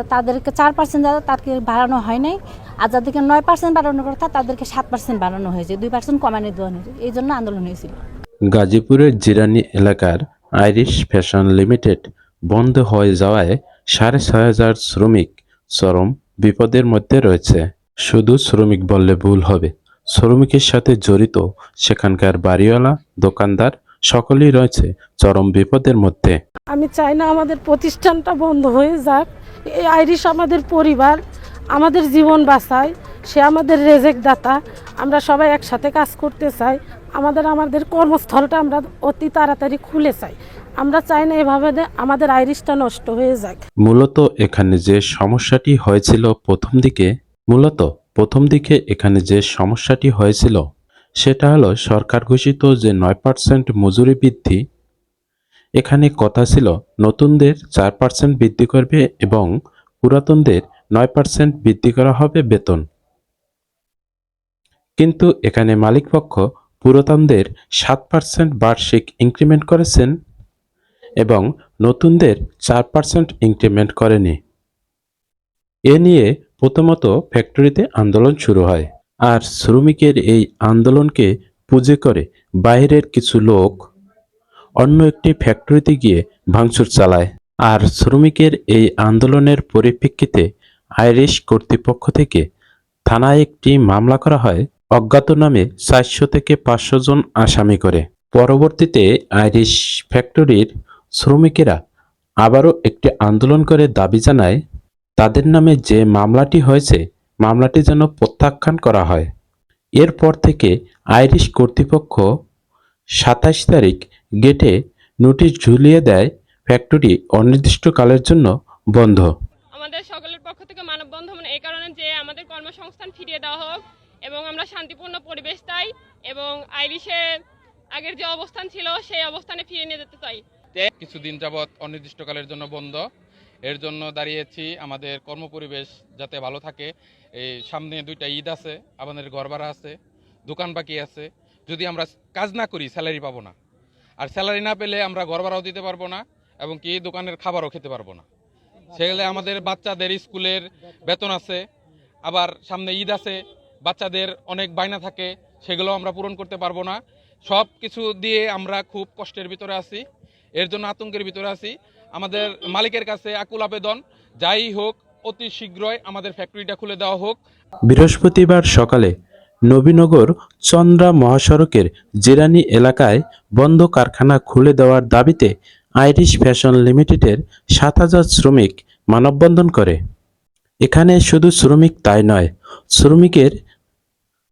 তা তাদেরকে চার পার্সেন্ট যারা তাদেরকে বাড়ানো হয় নাই। আর যাদেরকে নয় পার্সেন্ট বাড়ানোর কথা তাদেরকে সাত পার্সেন্ট বাড়ানো হয়েছে। দুই পার্সেন্ট কমানো দেওয়া হয়েছে। এই জন্য আন্দোলন হয়েছিল। গাজীপুরের জিরানি এলাকার আইরিশ ফ্যাশন লিমিটেড বন্ধ হয়ে যাওয়ায় সাড়ে ছয় হাজার শ্রমিক চরম বিপদের মধ্যে রয়েছে। শুধু শ্রমিক বললে ভুল হবে। শ্রমিকের সাথে জড়িত সেখানকার বাড়িওয়ালা দোকানদার সকলেই রয়েছে চরম বিপদের মধ্যে। আমি চাই না আমাদের প্রতিষ্ঠানটা বন্ধ হয়ে যাক। এই আইরিশ আমাদের পরিবার, আমাদের জীবন বাঁচায়, সে আমাদের রেজেক দাতা, আমরা সবাই একসাথে কাজ করতে চাই, আমাদের আমাদের কর্মস্থলটা আমরা অতি তাড়াতাড়ি খুলে চাই। আমরা চাই না এভাবে আমাদের আইরিশটা নষ্ট হয়ে যাক। মূলত এখানে যে সমস্যাটি হয়েছিল প্রথম দিকে, মূলত প্রথম দিকে এখানে যে সমস্যাটি হয়েছিল, সেটা হলো সরকার ঘোষিত যে নয় পার্সেন্ট মজুরি বৃদ্ধি এখানে কথা ছিল নতুনদের চার পার্সেন্ট বৃদ্ধি করবে এবং পুরাতনদের নয় পার্সেন্ট বৃদ্ধি করা হবে বেতন। কিন্তু এখানে মালিকপক্ষ পুরাতনদের সাত পার্সেন্ট বার্ষিক ইনক্রিমেন্ট করেছেন এবং নতুনদের চার পার্সেন্ট ইনক্রিমেন্ট করেনি। এ নিয়ে প্রথমত ফ্যাক্টরিতে আন্দোলন শুরু হয়। আর শ্রমিকের এই আন্দোলনকে পুঁজি করে বাইরের কিছু লোক অন্য একটি ফ্যাক্টরিতে গিয়ে ভাঙচুর চালায়। আর শ্রমিকের এই আন্দোলনের পরিপ্রেক্ষিতে আইরিশ কর্তৃপক্ষ থেকে থানায় একটি মামলা করা হয়। অজ্ঞাত নামে চারশো থেকে পাঁচশো জন আসামি করে। পরবর্তীতে আইরিশ ফ্যাক্টরির শ্রমিকেরা আবারও একটি আন্দোলন করে দাবি জানায়, তাদের নামে যে মামলাটি হয়েছে, মামলাটি যেন প্রত্যাখ্যান করা হয়। এরপর থেকে আইরিশ কর্তৃপক্ষ সাতাশ তারিখ গেটে নোটিশ ঝুলিয়ে দেয় ফ্যাক্টরি অনির্দিষ্টকালের জন্য বন্ধ। আমাদের সকলের পক্ষ থেকে মানববন্ধন এই কারণে যে আমাদের কর্মসংস্থান ফিরিয়ে দেওয়া হোক এবং আমরা শান্তিপূর্ণ পরিবেশ চাই এবং আইরিশের আগের যে অবস্থান ছিল সেই অবস্থানে ফিরিয়ে নিয়ে যেতে চাই। কিছুদিন যাবৎ অনির্দিষ্টকালের জন্য বন্ধ। এর জন্য দাঁড়িয়েছি আমাদের কর্মপরিবেশ যাতে ভালো থাকে। এই সামনে দুইটা ঈদ আছে আমাদের ঘর ভাড়া আছে দোকান বাকি আছে। যদি আমরা কাজ না করি স্যালারি পাবো না। আর স্যালারি না পেলে আমরা ঘর ভাড়াও দিতে পারব না এবং কি দোকানের খাবারও খেতে পারব না। সেগুলো আমাদের বাচ্চাদের স্কুলের বেতন আছে, আবার সামনে ঈদ আছে, বাচ্চাদের অনেক বায়না থাকে সেগুলো আমরা পূরণ করতে পারব না। সব কিছু দিয়ে আমরা খুব কষ্টের ভিতরে আছি, এর জন্য আতঙ্কের ভিতরে আছি। আমাদের মালিকের কাছে আকুল আবেদন, যাই হোক, অতি শীঘ্রই আমাদের ফ্যাক্টরিটা খুলে দেওয়া হোক। বৃহস্পতিবার সকালে নবীনগর চন্দ্রা মহাসড়কের জিরানি এলাকায় বন্ধ কারখানা খুলে দেওয়ার দাবিতে আইরিশ ফ্যাশন লিমিটেডের সাত হাজার শ্রমিক মানববন্ধন করে। এখানে শুধু শ্রমিক তাই নয়, শ্রমিকের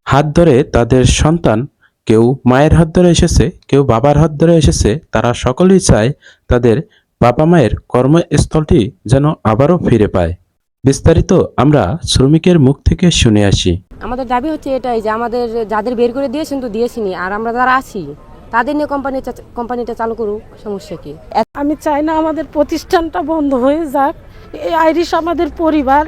হাত ধরে তাদের সন্তান, কেউ মায়ের হাত ধরে এসেছে, কেউ বাবার হাত ধরে এসেছে, তারা সকলেই চায় তাদের বাবা মায়ের কর্মস্থলটি যেন আবারও ফিরে পায়। বিস্তারিত আমরা শ্রমিকের মুখ থেকে শুনে আসি। আমাদের দাবি হচ্ছে এটাই যে আমাদের যাদের বের করে দিয়েছেন তো দিয়েছিনি আর আমরা যারা আছি তাদের নিয়ে কোম্পানি কোম্পানিটা চালু করুক সমস্যা কি? আমি চাই না আমাদের প্রতিষ্ঠানটা বন্ধ হয়ে যাক এই আইরিশ আমাদের পরিবার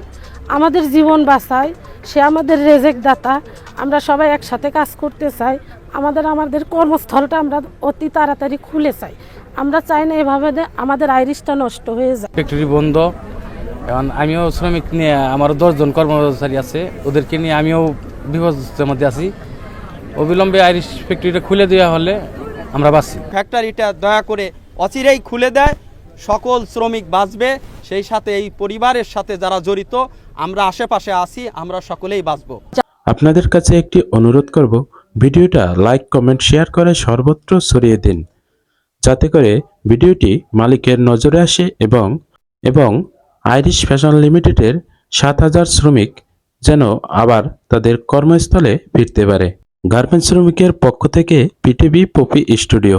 আমাদের জীবন বাঁচায় সে আমাদের রেজেক দাতা আমরা সবাই একসাথে কাজ করতে চাই আমাদের আমাদের কর্মস্থলটা আমরা অতি তাড়াতাড়ি খুলে চাই। আমরা চাই না এভাবে আমাদের আইরিশটা নষ্ট হয়ে যায় ফ্যাক্টরি বন্ধ এখন আমিও শ্রমিক নিয়ে আমার দশজন কর্মচারী আছে ওদেরকে নিয়ে আমিও বিপদের মধ্যে আছি। অবিলম্বে আইরিশ ফ্যাক্টরিটা খুলে দেওয়া হলে আমরা বাঁচি। ফ্যাক্টরিটা দয়া করে অচিরেই খুলে দেয় সকল শ্রমিক বাঁচবে সেই সাথে এই পরিবারের সাথে যারা জড়িত আমরা আশেপাশে আছি আমরা সকলেই বাঁচবো। আপনাদের কাছে একটি অনুরোধ করব ভিডিওটা লাইক কমেন্ট শেয়ার করে সর্বত্র ছড়িয়ে দিন। যাতে করে ভিডিওটি মালিকের নজরে আসে এবং এবং আইরিশ ফ্যাশন লিমিটেডের সাত হাজার শ্রমিক যেন আবার তাদের কর্মস্থলে ফিরতে পারে। গার্মেন্টস শ্রমিকের পক্ষ থেকে পিটিভি পপি স্টুডিও।